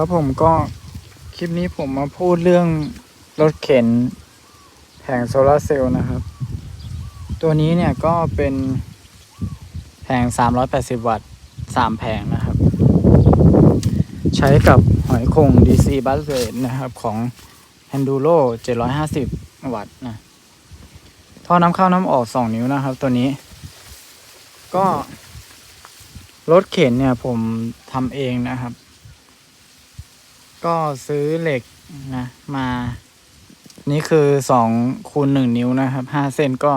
ครับผมก็คลิปนี้ผมมาพูดเรื่องรถเข็นแผงโซลาร์เซลล์นะครับ ตัวนี้เนี่ยก็เป็นแผง 380 วัตต์ 3 แผงนะครับ ใช้กับหอยคง DC b u s r a t e นะครับของ Enduro 750 วัตต์นะท่อน้ำเข้าน้ำออก 2 นิ้วนะครับ ตัวนี้ ก็รถเข็นเนี่ยผมทำเองนะครับ ก็ซื้อเหล็กนะ มา นี่คือสองคูณหนึ่งนิ้วนะครับห้าเส้นก็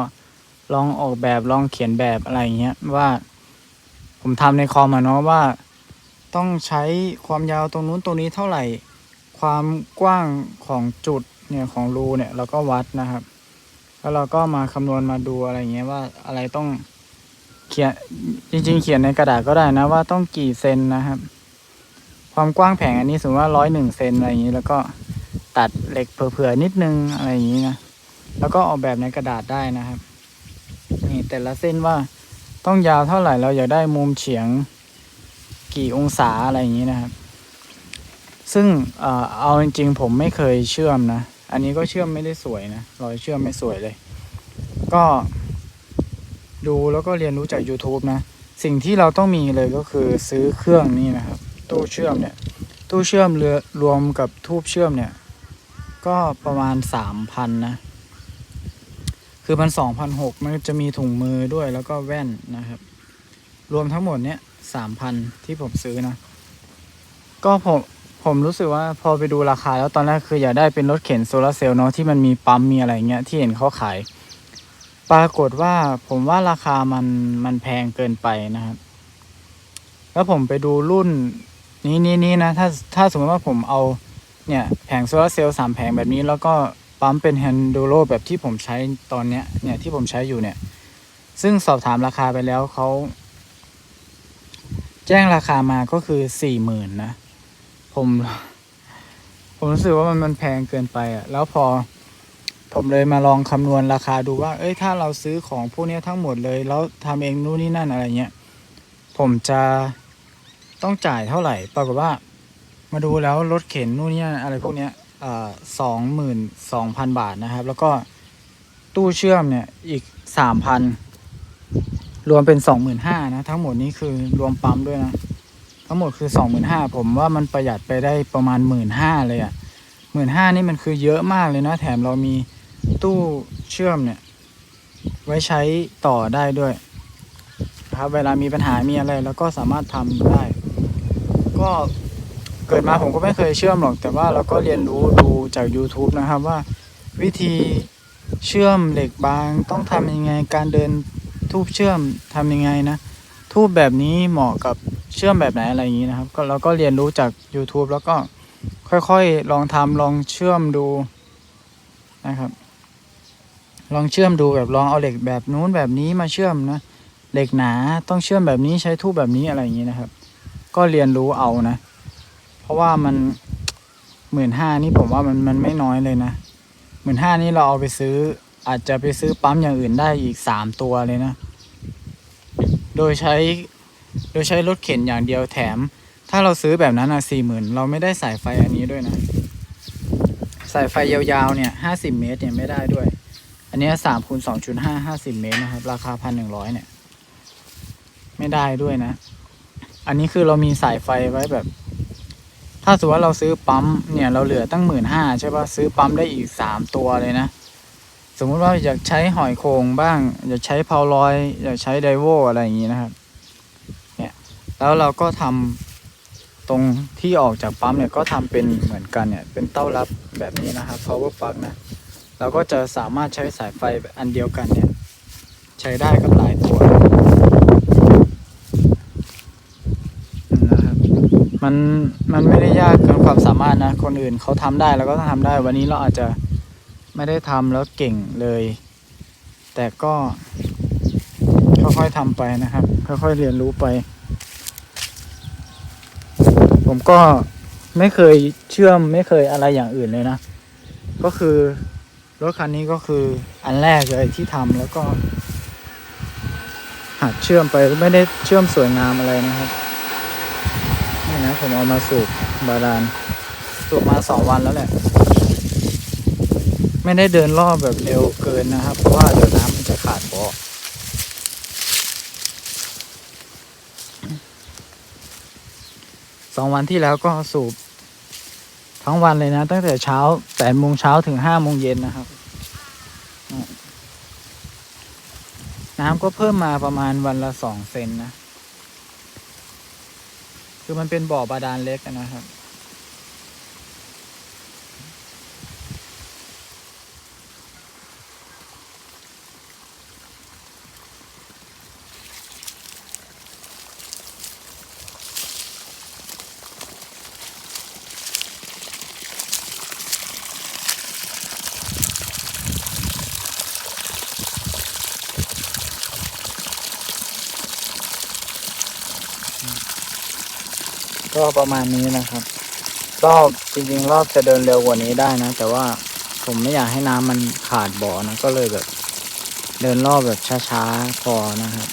ลองออกแบบลองเขียนแบบอะไรเงี้ยว่า ผมทำในคอมอะเนาะว่า ต้องใช้ความยาวตรงนู้นตรงนี้เท่าไหร่ ความกว้างของจุดเนี่ยของรูเนี่ยเราก็วัดนะครับ แล้วเราก็มาคำนวณมาดูอะไรเงี้ยว่าอะไรต้องเขียนจริง ๆ เขียนในกระดาษก็ได้นะว่าต้องกี่เซนนะครับ ความกว้างแผงอันนี้สมมติว่าร้อยหนึ่งเซนอะไรอย่างนี้แล้วก็ตัดเหล็กเผื่อๆนิดนึงอะไรอย่างนี้นะแล้วก็ออกแบบในกระดาษได้นะครับ นี่แต่ละเส้นว่าต้องยาวเท่าไหร่เราอยากได้มุมเฉียงกี่องศาอะไรอย่างนี้นะครับ ซึ่งเอาจริงๆผมไม่เคยเชื่อมนะ อันนี้ก็เชื่อมไม่ได้สวยนะรอยเชื่อมไม่สวยเลย ก็ ดูแล้วก็เรียนรู้จาก YouTube นะ สิ่งที่เราต้องมีเลยก็คือซื้อเครื่องนี้นะครับ ตู้เชื่อมเนี่ย ตู้เชื่อมเรือรวมกับทูบเชื่อมเนี่ย ก็ประมาณสามพันนะ คือมันสองพันหกมันจะมีถุงมือด้วยแล้วก็แว่นนะครับ รวมทั้งหมดเนี่ยสามพันที่ผมซื้อนะ ก็ผมผมรู้สึกว่าพอไปดูราคาแล้วตอนแรกคืออยากได้เป็นรถเข็นโซลาร์เซลล์เนาะที่มันมีปั๊มมีอะไรเงี้ยที่เห็นเขาขาย ปรากฏว่าผมว่าราคามันมันแพงเกินไปนะครับ แล้วผมไปดูรุ่น นี้นี้นี้นะถ้าถ้าสมมติว่าผมเอาเนี่ยแผงโซลาร์เซลล์สามแผงแบบนี้แล้วก็ปั๊มเป็นแฮนดูโรแบบที่ผมใช้ตอนเนี้ยเนี่ยที่ผมใช้อยู่เนี่ย ซึ่งสอบถามราคาไปแล้วเขาแจ้งราคามาก็คือสี่หมื่นนะ ผม ผมรู้สึกว่ามันมันแพงเกินไปอะ แล้วพอผมเลยมาลองคำนวณราคาดูว่า เอ้ยถ้าเราซื้อของพวกเนี้ยทั้งหมดเลย แล้วทำเองนู่นนี่นั่นอะไรเงี้ย ผมจะ ต้องจ่ายเท่าไหร่ ปรากฏว่า มาดูแล้วรถเข็นนู่นนี่อะไรพวกเนี้ยสองหมื่นสองพันบาทนะครับ แล้วก็ตู้เชื่อมเนี่ยอีกสามพันรวมเป็นสองหมื่นห้านะทั้งหมดนี้คือรวมปั๊มด้วยนะทั้งหมดคือสองหมื่นห้าผมว่ามันประหยัดไปได้ประมาณหมื่นห้าเลยอะ่ะหมื่นห้านี่มันคือเยอะมากเลยนะ แถมเรามีตู้เชื่อมเนี่ย ไว้ใช้ต่อได้ด้วยครับเวลามีปัญหามีอะไรเราก็สามารถทำได้ ก็เกิดมาผมก็ไม่เคยเชื่อมหรอก แต่ว่าเราก็เรียนรู้ดูจาก YouTube นะครับว่า วิธีเชื่อมเหล็กบางต้องทำยังไงการเดินทูบเชื่อมทำยังไงนะ ทูบแบบนี้เหมาะกับเชื่อมแบบไหนอะไรอย่างนี้นะครับ ก็เราก็เรียนรู้จาก YouTube แล้วก็ค่อยๆ ลองทำลองเชื่อมดูนะครับ ลองเชื่อมดูแบบลองเอาเหล็กแบบนู้นแบบนี้มาเชื่อมนะเหล็กหนาต้องเชื่อมแบบนี้ใช้ทูบแบบนี้อะไรอย่างนี้นะครับ ก็เรียนรู้เอานะ เพราะว่ามันหมื่นห้านี่ผมว่ามันมันไม่น้อยเลยนะหมื่นห้านี่เราเอาไปซื้อ อาจจะไปซื้อปั๊มอย่างอื่นได้อีกสามตัวเลยนะ โดยใช้โดยใช้รถเข็นอย่างเดียวแถม ถ้าเราซื้อแบบนั้นอะสี่หมื่นเราไม่ได้สายไฟอันนี้ด้วยนะ สายไฟยาวๆเนี่ยห้าสิบเมตรเนี่ยไม่ได้ด้วย อันนี้สามคูณสองจุดห้าห้าสิบเมตรนะครับ ราคาพันหนึ่งร้อยเนี่ย ไม่ได้ด้วยนะ อันนี้คือเรามีสายไฟไว้แบบ ถ้าสมมติว่าเราซื้อปั๊มเนี่ย เราเหลือตั้งหมื่นห้าใช่ปะซื้อปั๊มได้อีกสามตัวเลยนะ สมมุติว่าอยากใช้หอยโครงบ้าง อยากใช้เพาลอย อยากใช้ไดโวอะไรอย่างนี้นะครับ เนี่ย แล้วเราก็ทำตรงที่ออกจากปั๊มเนี่ยก็ทำเป็นเหมือนกันเนี่ย เป็นเต้ารับแบบนี้นะครับ power plug นะเราก็จะสามารถใช้สายไฟอันเดียวกันเนี่ย ใช้ได้กับหลายตัวนะครับ มันมันไม่ได้ยากเกินความสามารถนะ คนอื่นเขาทำได้เราก็ต้องทำได้วันนี้เราอาจจะไม่ได้ทำแล้วเก่งเลย แต่ก็ค่อยๆทำไปนะครับ ค่อยๆเรียนรู้ไป ผมก็ไม่เคยเชื่อมไม่เคยอะไรอย่างอื่นเลยนะ ก็คือรถคันนี้ก็คืออันแรกเลยที่ทำแล้วก็หัดเชื่อมไปไม่ได้เชื่อมสวยงามอะไรนะครับ นะผมเอามาสูบบาดาลสูบมาสองวันแล้วแหละ ไม่ได้เดินรอบแบบเร็วเกินนะครับ เพราะว่าเดี๋ยวน้ำมันจะขาดบ่อสองวันที่แล้วก็สูบทั้งวันเลยนะ ตั้งแต่เช้าแปดโมงเช้าถึงห้าโมงเย็นนะครับ น้ำก็เพิ่มมาประมาณวันละสองเซนนะ คือมันเป็นบ่อบาดาลเล็กนะครับ ก็ประมาณนี้นะครับ รอบจริงๆ รอบจะเดินเร็วกว่านี้ได้นะ แต่ว่าผมไม่อยากให้น้ำมันขาดบ่อนะ ก็เลยแบบ เดินรอบแบบช้าๆพอนะครับ